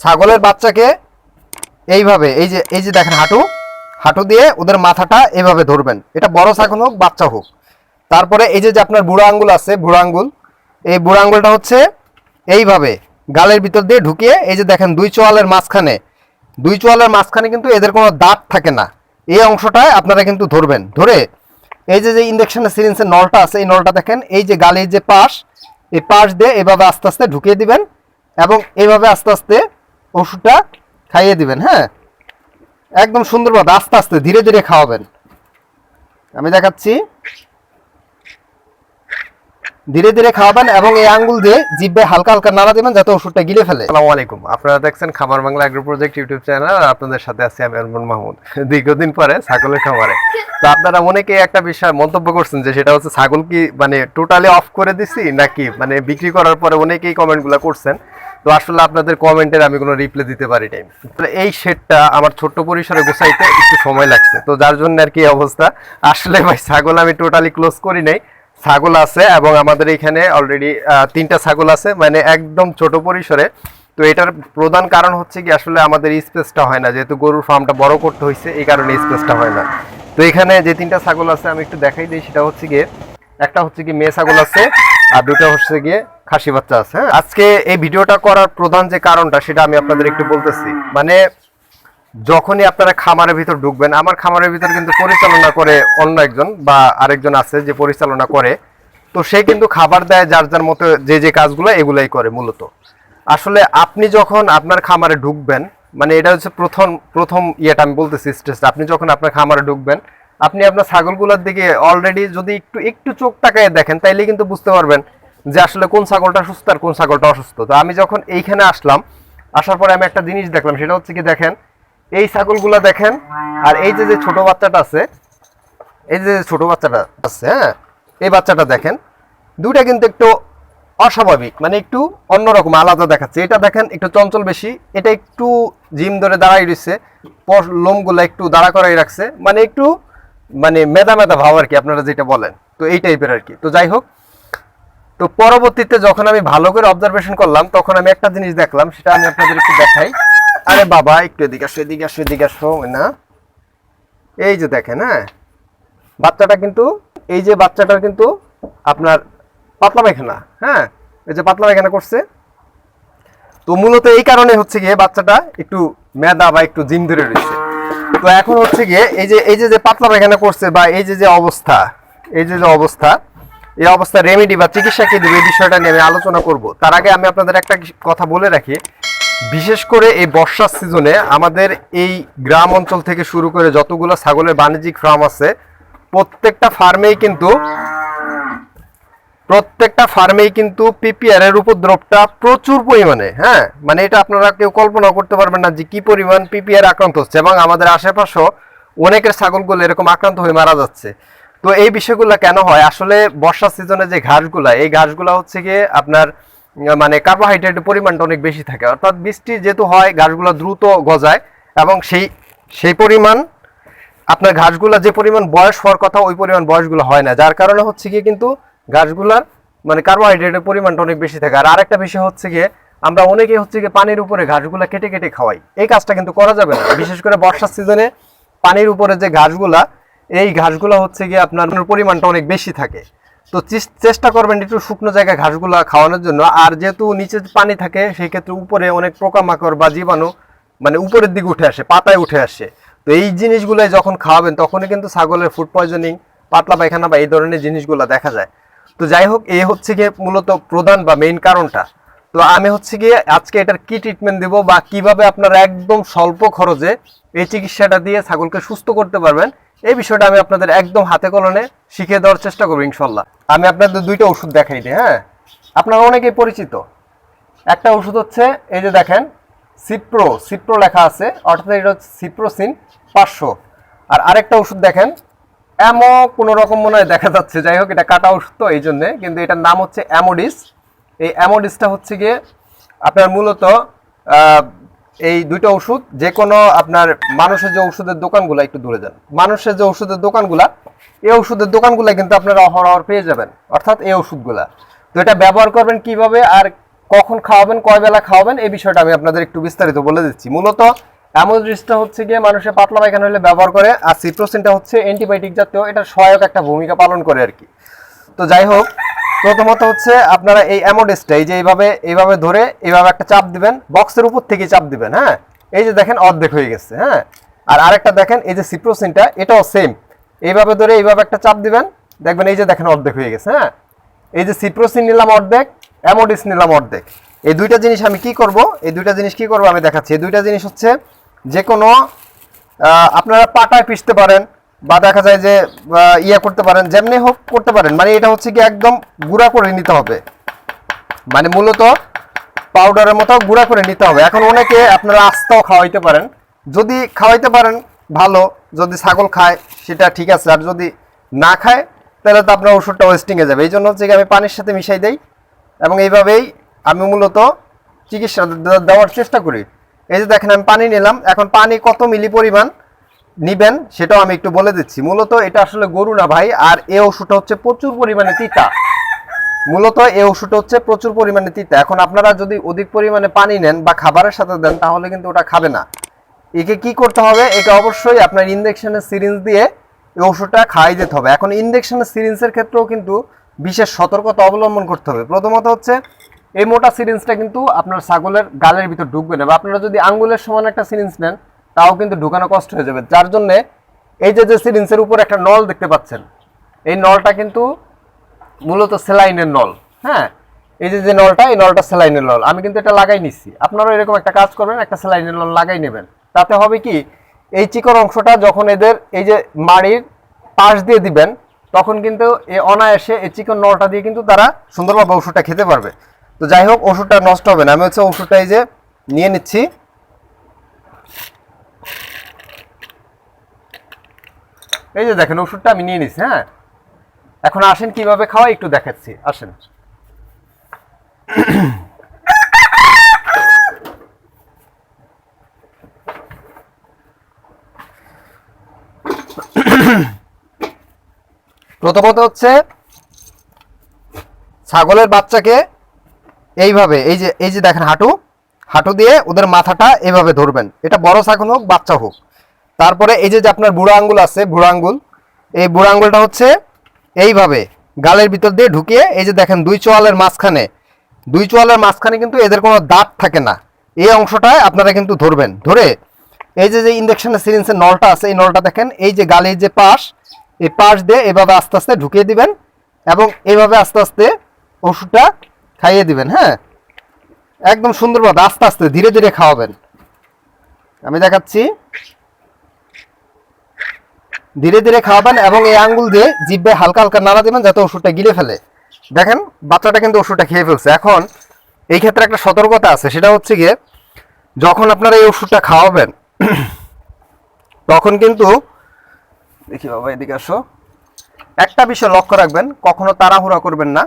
ছাগলের বাচ্চাকে এইভাবে, এই যে এই যে দেখেন হাঁটু হাঁটু দিয়ে ওদের মাথাটা এভাবে ধরবেন। এটা বড় ছাগল হোক, বাচ্চা হোক। তারপরে এই যে যে আপনার বুড়ো আঙ্গুল আছে, বুড়ো আঙ্গুল, এই বুড়ো আঙ্গুলটা হচ্ছে এইভাবে গালের ভিতর দিয়ে ঢুকিয়ে, এই যে দেখেন দুই চোয়ালের মাঝখানে, দুই চোয়ালের মাঝখানে কিন্তু এদের কোনো দাঁত থাকে না। এই অংশটায় আপনারা কিন্তু ধরবেন। ধরে এই যে যে ইন্ডাকশনের সিরিঞ্জের নলটা আছে, এই নলটা দেখেন, এই যে গালের যে পাশ, এই পাশ দিয়ে এভাবে আস্তে আস্তে ঢুকিয়ে দিবেন এবং এইভাবে আস্তে আস্তে ওষুধটা খাইয়ে দিবেন হ্যাঁ? একদম সুন্দরভাবে আস্তে আস্তে ধীরে ধীরে খাওয়াবেন। আমি দেখাচ্ছি। ধীরে ধীরে খাওয়াবেন এবং এই আঙ্গুল দিয়ে জিভে হালকা হালকা নাড়া দিবেন যাতে ওষুধটা গিলে ফেলে। আসসালামু আলাইকুম। আপনারা দেখছেন খামার Bangla agro project YouTube channel আর আপনাদের সাথে আছি আমি আরমান মাহমুদ। দীর্ঘদিন পরে ছাগলের খামারে। তো আপনারা অনেকে একটা বিষয় মন্তব্য করছেন যে সেটা হচ্ছে ছাগল কি মানে টোটালি অফ করে দিছি নাকি? মানে বিক্রি করার পরে অনেকেই কমেন্টগুলো করছেন। তো আসলে আপনাদের কমেন্টের আমি কোনো রিপ্লাই দিতে পারি নাই। এই শেডটা আমার ছোট্ট পরিসরে গোছাইতে একটু সময় লাগছে। তো যার জন্য আর কি অবস্থা। আসলে ভাই, ছাগল আমি টোটালি ক্লোজ করি নাই। ছাগল আছে এবং আমাদের এখানে অলরেডি তিনটা ছাগল আছে মানে একদম ছোট পরিসরে। তো এটার প্রধান কারণ হচ্ছে কি, আসলে আমাদের স্পেসটা হয় না। যেহেতু গরুর ফার্মটা বড় করতে হয়েছে এই কারণে স্পেসটা হয় না। তো এখানে যে তিনটা ছাগল আছে, আমি একটু দেখাই দিই, সেটা হচ্ছে গিয়ে, একটা হচ্ছে কি মেয়ে ছাগল আছে আর দুটো হচ্ছে গিয়ে খাসি বাচ্চা আছে হ্যাঁ? আজকে এই ভিডিওটা করার প্রধান যে কারণটা, সেটা আমি আপনাদের একটু বলতেছি। মানে যখনই আপনারা খামারের ভিতর ঢুকবেন, আমার খামারের ভিতর কিন্তু পরিচালনা করে অন্য একজন বা আরেকজন আছে যে পরিচালনা করে, তো সে কিন্তু খাবার দেয় যার যার মতো যে যে কাজগুলো এগুলাই করে মূলত। আসলে আপনি যখন আপনার খামারে ঢুকবেন মানে এটা হচ্ছে প্রথম প্রথম ইয়েটা আমি বলতেছি স্টেজ আপনি যখন আপনার খামারে ঢুকবেন আপনি আপনার ছাগলগুলোর দিকে অলরেডি যদি একটু একটু চোখ তাকায় দেখেন তাইলে কিন্তু বুঝতে পারবেন যে আসলে কোন ছাগলটা সুস্থ আর কোন ছাগলটা অসুস্থ। তো আমি যখন এইখানে আসলাম, আসার পরে আমি একটা জিনিস দেখলাম, সেটা হচ্ছে কি দেখেন, এই ছাগলগুলা দেখেন, আর এই যে যে ছোট বাচ্চাটা আছে, এই যে ছোট বাচ্চাটা আছে হ্যাঁ এই বাচ্চাটা দেখেন, দুইটা কিন্তু একটু অস্বাভাবিক মানে একটু অন্যরকম, আলাদা দেখাচ্ছে। এটা দেখেন, একটু চঞ্চল বেশি, এটা একটু জিম ধরে দাঁড়াই রয়েছে লোমগুলা একটু দাঁড়া করাই রাখছে মানে একটু মানে মেদা মেদা ভাব আর কি আপনারা যেটা বলেন। তো এই টাইপের আর কি। তো যাই হোক, তো পরবর্তীতে যখন আমি ভালো করে অবজারভেশন করলাম, তখন আমি একটা জিনিস দেখলাম, সেটা আমি আপনাদের একটু দেখাই। আরে বাবা, একটু এদিকে আসো এদিকে আসো এদিকে আসো, না। এই যে দেখেন হ্যাঁ। বাচ্চাটা কিন্তু, এই যে বাচ্চাটার কিন্তু আপনার পাতলা পায়খানা হ্যাঁ। এই যে পাতলা পায়খানা করছে। তো মূলত এই কারণে হচ্ছে গিয়ে বাচ্চাটা একটু মেদা বা একটু জিম ধরে রয়েছে। তো এখন হচ্ছে গিয়ে এই যে এই যে যে পাতলা পায়খানা করছে বা এই যে যে অবস্থা, এই যে যে অবস্থা, এই অবস্থা রেমেডি বা চিকিৎসা কি দেবে এই বিষয়টা নিয়ে আমি আলোচনা করব। তার আগে আমি আপনাদের একটা কথা বলে রাখি। বিশেষ করে এই বর্ষার সিজনে আমাদের এই গ্রাম অঞ্চল থেকে শুরু করে যতগুলো ছাগলের বাণিজ্যিক ফার্ম আছে, প্রত্যেকটা ফার্মেই কিন্তু প্রত্যেকটা ফার্মেই কিন্তু পিপিআর এর উপদ্রবটা প্রচুর পরিমাণে হ্যাঁ? মানে এটা আপনারা কেউ কল্পনা করতে পারবেন না যে কি পরিমাণ পিপিআর আক্রান্ত হচ্ছে এবং আমাদের আশেপাশেও অনেকের ছাগলগুলো এরকম আক্রান্ত হয়ে মারা যাচ্ছে। তো এই বিষয়গুলো কেন হয়? আসলে বর্ষার সিজনে যে ঘাসগুলা, এই ঘাসগুলা হচ্ছে গিয়ে আপনার মানে কার্বোহাইড্রেটের পরিমাণটা অনেক বেশি থাকে। অর্থাৎ বৃষ্টি যেহেতু হয়, ঘাসগুলো দ্রুত গজায় এবং সেই সেই পরিমাণ, আপনার ঘাসগুলো যে পরিমাণ বয়স হওয়ার কথা, ওই পরিমাণ বয়সগুলো হয় না। যার কারণে হচ্ছে গিয়ে কিন্তু ঘাসগুলার মানে কার্বোহাইড্রেটের পরিমাণটা অনেক বেশি থাকে। আর আরেকটা বিষয় হচ্ছে গিয়ে, আমরা অনেকে হচ্ছে গিয়ে পানির উপরে ঘাসগুলা কেটে কেটে খাওয়াই। এই কাজটা কিন্তু করা যাবে না। বিশেষ করে বর্ষার সিজনে পানির উপরে যে ঘাসগুলা, এই ঘাসগুলা হচ্ছে গিয়ে আপনার পরিমাণটা অনেক বেশি থাকে। তো চেষ্টা করবেন একটু শুকনো জায়গায় ঘাসগুলা খাওয়ানোর জন্য। আর যেহেতু নিচে পানি থাকে, সেই ক্ষেত্রে উপরে অনেক পোকামাকড় বা জীবাণু মানে উপরের দিকে উঠে আসে, পাতায় উঠে আসে। তো এই জিনিসগুলো যখন খাওয়াবেন, তখনই কিন্তু ছাগলের ফুড পয়জনিং পাতলা পায়খানা বা এই ধরনের জিনিসগুলো দেখা যায়। তো যাই হোক এই হচ্ছে গিয়ে মূলত প্রধান বা মেইন কারণটা। তো আমি হচ্ছে গিয়ে আজকে এটার কি ট্রিটমেন্ট দেব বা কীভাবে আপনারা একদম স্বল্প খরচে এই চিকিৎসাটা দিয়ে ছাগলকে সুস্থ করতে পারবেন, এই বিষয়টা আমি আপনাদের একদম হাতে কলনে শিখিয়ে দেওয়ার চেষ্টা করব ইনশাল্লাহ। আমি আপনাদের দুইটা ওষুধ দেখাই দিই হ্যাঁ? আপনারা অনেকেই পরিচিত। একটা ওষুধ হচ্ছে, এই যে দেখেন সিপ্রো সিপ্রো লেখা আছে, অর্থাৎ এটা হচ্ছে সিপ্রোসিন পাঁচশো। আর আরেকটা ওষুধ দেখেন এমো কোনো রকম মনে হয় দেখা যাচ্ছে। যাই হোক, এটা কাটা ওষুধ তো এই জন্যে, কিন্তু এটার নাম হচ্ছে অ্যামোডিস এই অ্যামোডিসটা হচ্ছে গিয়ে আপনার মূলত এই দুইটা ওষুধ, যে কোনো আপনার মানুষের যে ওষুধের দোকানগুলো, একটু দূরে যান। মানুষের যে ওষুধের দোকানগুলা, এই ওষুধের দোকানগুলো কিন্তু আপনারা অহরহর পেয়ে যাবেন, অর্থাৎ এই ওষুধগুলা। তো এটা ব্যবহার করবেন কীভাবে আর কখন খাওয়াবেন, কয় বেলা খাওয়াবেন, এই বিষয়টা আমি আপনাদের একটু বিস্তারিত বলে দিচ্ছি। মূলত অ্যামোড্রিসটা হচ্ছে গিয়ে মানুষের পাতলা পায়খানা হলে ব্যবহার করে, আর সিপ্রোসিনটা হচ্ছে অ্যান্টিবায়োটিক জাতীয়, এটা সহায়ক একটা ভূমিকা পালন করে আর কি। তো যাই হোক, প্রথমত হচ্ছে আপনারা এই অ্যামোডেসটা এই যে এইভাবে এইভাবে ধরে এইভাবে একটা চাপ দিবেন, বক্সের উপর থেকে চাপ দিবেন হ্যাঁ? এই যে দেখেন অর্ধেক হয়ে গেছে হ্যাঁ? আর আরেকটা দেখেন, এই যে সিপ্রোসিনটা এটাও সেম এইভাবে ধরে এইভাবে একটা চাপ দিবেন, দেখবেন এই যে দেখেন অর্ধেক হয়ে গেছে হ্যাঁ? এই যে সিপ্রোসিন নিলাম অর্ধেক অ্যামোডিস নিলাম অর্ধেক। এই দুইটা জিনিস আমি কি করব? এই দুইটা জিনিস কি করব? আমি দেখাচ্ছি। এই দুইটা জিনিস হচ্ছে যে কোনো আপনারা পাটায় পিষতে পারেন বা দেখা যায় যে ইয়ে করতে পারেন, যেমনি হোক করতে পারেন। মানে এটা হচ্ছে কি একদম গুঁড়া করে নিতে হবে। মানে মূলত পাউডারের মতো গুঁড়া করে নিতে হবে। এখন অনেকে আপনারা আস্তাও খাওয়াইতে পারেন। যদি খাওয়াইতে পারেন, ভালো। যদি ছাগল খায়, সেটা ঠিক আছে। আর যদি না খায়, তাহলে তো আপনার ওষুধটা ওয়েস্টিংয়ে যাবে। এই জন্য হচ্ছে কি আমি পানির সাথে মিশাই দেই। এবং এইভাবেই আমি মূলত চিকিৎসা দেওয়ার চেষ্টা করি। এই যে দেখেন, আমি পানি নিলাম। এখন পানি কত মিলি পরিমাণ নিবেন সেটাও আমি একটু বলে দিচ্ছি। মূলত এটা আসলে গরু না ভাই, আর এই ওষুধটা হচ্ছে প্রচুর পরিমাণে তিতা। মূলত এই ওষুধটা হচ্ছে প্রচুর পরিমাণে তিতা। এখন আপনারা যদি অধিক পরিমাণে পানি নেন বা খাবারের সাথে দেন, তাহলে কিন্তু ওটা খাবে না। একে কি করতে হবে? এটা অবশ্যই আপনার ইনজেকশনের সিরিঞ্জ দিয়ে এই ওষুধটা খাওয়াই যেতে হবে। এখন ইনজেকশনের সিরিঞ্জের ক্ষেত্রেও কিন্তু বিশেষ সতর্কতা অবলম্বন করতে হবে। প্রথমত হচ্ছে এই মোটা সিরিঞ্জটা কিন্তু আপনার ছাগলের গালের ভিতর ঢুকবে না বা আপনারা যদি আঙ্গুলের সমান একটা সিরিঞ্জ নেন, তাও কিন্তু ঢুকানো কষ্ট হয়ে যাবে। যার জন্য এই যে যে সিরিঞ্জের উপর একটা নল দেখতে পাচ্ছেন, এই নলটা কিন্তু মূলত সেলাইনের নল হ্যাঁ? এই যে যে নলটা, এই নলটা সেলাইনের নল। আমি কিন্তু এটা লাগাই নিচ্ছি আপনারাও এরকম একটা কাজ করবেন, একটা সেলাইনের নল লাগাই নেবেন। তাতে হবে কি, এই চিকন অংশটা যখন এদের এই যে মাড়ির পাশ দিয়ে দিবেন, তখন কিন্তু এ অনায়াসে এই চিকন নলটা দিয়ে কিন্তু তারা সুন্দরভাবে অংশটা খেতে পারবে। তো যাই হোক, ওষুধটা নষ্ট হবে না। আমি হচ্ছে ওষুধটা এই যে নিয়ে নিচ্ছি। এই যে দেখেন, ওষুধটা আমি নিয়ে নিচ্ছি হ্যাঁ? এখন আসেন কীভাবে খাওয়া একটু দেখাচ্ছি। আসেন। প্রথমত হচ্ছে ছাগলের বাচ্চাকে এইভাবে, এই যে এই যে দেখেন হাঁটু হাঁটু দিয়ে ওদের মাথাটা এভাবে ধরবেন। এটা বড় ছাগল হোক, বাচ্চা হোক। তারপরে এই যে আপনার বুড়ো আঙ্গুল আছে, বুড়ো আঙ্গুল, এই বুড়ো আঙ্গুলটা হচ্ছে এইভাবে গালের ভিতর দিয়ে ঢুকিয়ে, এই যে দেখেন দুই চোয়ালের মাঝখানে, দুই চোয়ালের মাঝখানে কিন্তু এদের কোনো দাঁত থাকে না। এই অংশটায় আপনারা কিন্তু ধরবেন। ধরে এই যে যে ইন্ডাকশনের সিরিঞ্জের নলটা আছে, এই নলটা দেখেন, এই যে গালের যে পাশ, এই পাশ দিয়ে এভাবে আস্তে আস্তে ঢুকিয়ে দিবেন এবং এইভাবে আস্তে আস্তে ওষুধটা খাইয়ে দিবেন হ্যাঁ? একদম সুন্দরভাবে আস্তে আস্তে, ধীরে ধীরে খাওয়াবেন। আমি দেখাচ্ছি। ধীরে ধীরে খাওয়াবেন এবং এই আঙ্গুল দিয়ে জিভে হালকা হালকা নাড়া দেবেন যাতে ওষুধটা গিলে ফেলে। দেখেন, বাচ্চাটা কিন্তু ওষুধটা খেয়ে ফেলছে। এখন এই ক্ষেত্রে একটা সতর্কতা আছে, সেটা হচ্ছে গিয়ে যখন আপনারা এই ওষুধটা খাওয়াবেন, তখন কিন্তু দেখি বাবা, এদিকে আসো। একটা বিষয় লক্ষ্য রাখবেন, কখনো তাড়াহুড়া করবেন না।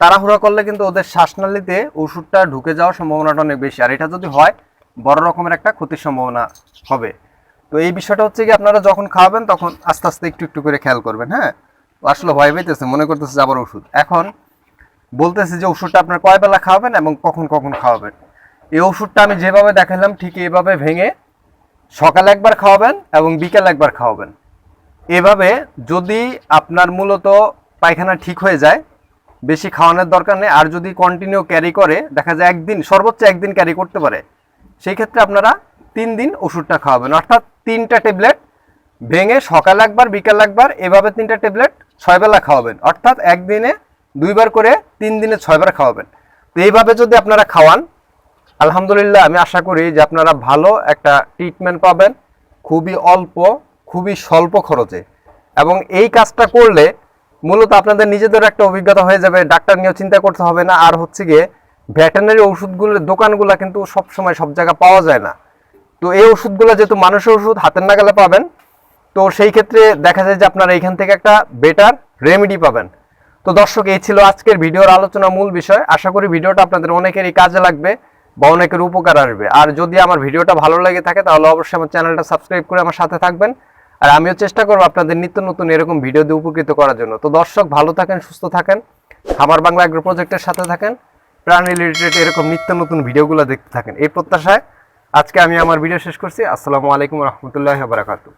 তাড়াহুড়া করলে কিন্তু ওদের শ্বাসনালীতে ওষুধটা ঢুকে যাওয়ার সম্ভাবনাটা অনেক বেশি। আর এটা যদি হয়, বড় রকমের একটা ক্ষতির সম্ভাবনা হবে। তো এই বিষয়টা হচ্ছে কি আপনারা যখন খাওয়াবেন, তখন আস্তে আস্তে একটু একটু করে খেয়াল করবেন হ্যাঁ? আসলে ভয় পেতেছে মনে করতেছে যে আবার ওষুধ। এখন বলতেছে যে ওষুধটা আপনার কয় বেলা খাওয়াবেন এবং কখন কখন খাওয়াবেন? এই ওষুধটা আমি যেভাবে দেখালাম ঠিক এইভাবে ভেঙে সকালে একবার খাওয়াবেন এবং বিকেল একবার খাওয়াবেন। এভাবে যদি আপনার মূলত পায়খানা ঠিক হয়ে যায় বেশি খাওয়ানোর দরকার নেই। আর যদি কন্টিনিউ ক্যারি করে, দেখা যায় একদিন, সর্বোচ্চ একদিন ক্যারি করতে পারে, সেই ক্ষেত্রে আপনারা তিন দিন ওষুধটা খাওয়াবেন। অর্থাৎ তিনটা ট্যাবলেট ভেঙে সকাল একবার, বিকাল একবার, এভাবে তিনটা ট্যাবলেট ছয় বেলা খাওয়াবেন। অর্থাৎ একদিনে দুইবার করে তিন দিনে ছয়বার খাওয়াবেন। তো এইভাবে যদি আপনারা খাওয়ান, আলহামদুলিল্লাহ আমি আশা করি যে আপনারা ভালো একটা ট্রিটমেন্ট পাবেন। খুবই অল্প, খুবই স্বল্প খরচে। এবং এই কাজটা করলে মূলত আপনাদের নিজেদের একটা অভিজ্ঞতা হয়ে যাবে, ডাক্তার নিয়েও চিন্তা করতে হবে না। আর হচ্ছে গিয়ে ভেটেনারি ওষুধগুলোর দোকানগুলো কিন্তু সব সময় সব জায়গায় পাওয়া যায় না। তো এই ওষুধগুলো যেহেতু মানুষের ওষুধ হাতের নাগালে পাবেন, তো সেই ক্ষেত্রে দেখা যায় যে আপনারা এখান থেকে একটা বেটার রেমেডি পাবেন। তো দর্শক, এই ছিল আজকের ভিডিওর আলোচনা মূল বিষয়। আশা করি ভিডিওটা আপনাদের অনেকেরই কাজে লাগবে বা অনেকের উপকার আসবে। আর যদি আমার ভিডিওটা ভালো লাগে থাকে, তাহলে অবশ্যই আমার চ্যানেলটা সাবস্ক্রাইব করে আমার সাথে থাকবেন। আর আমিও চেষ্টা করব আপনাদের নিত্য নতুন এরকম ভিডিও দিয়ে উপকৃত করার জন্য। তো দর্শক, ভালো থাকেন, সুস্থ থাকেন। খামার বাংলা এগ্রো প্রজেক্টের সাথে থাকেন। প্রাণ রিলেটেড এরকম নিত্য নতুন ভিডিওগুলো দেখতে থাকেন। এই প্রত্যাশায় আজকে আমি আমার ভিডিও শেষ করছি। আসসালামু আলাইকুম রহমতুল্লাহ বারাকাতু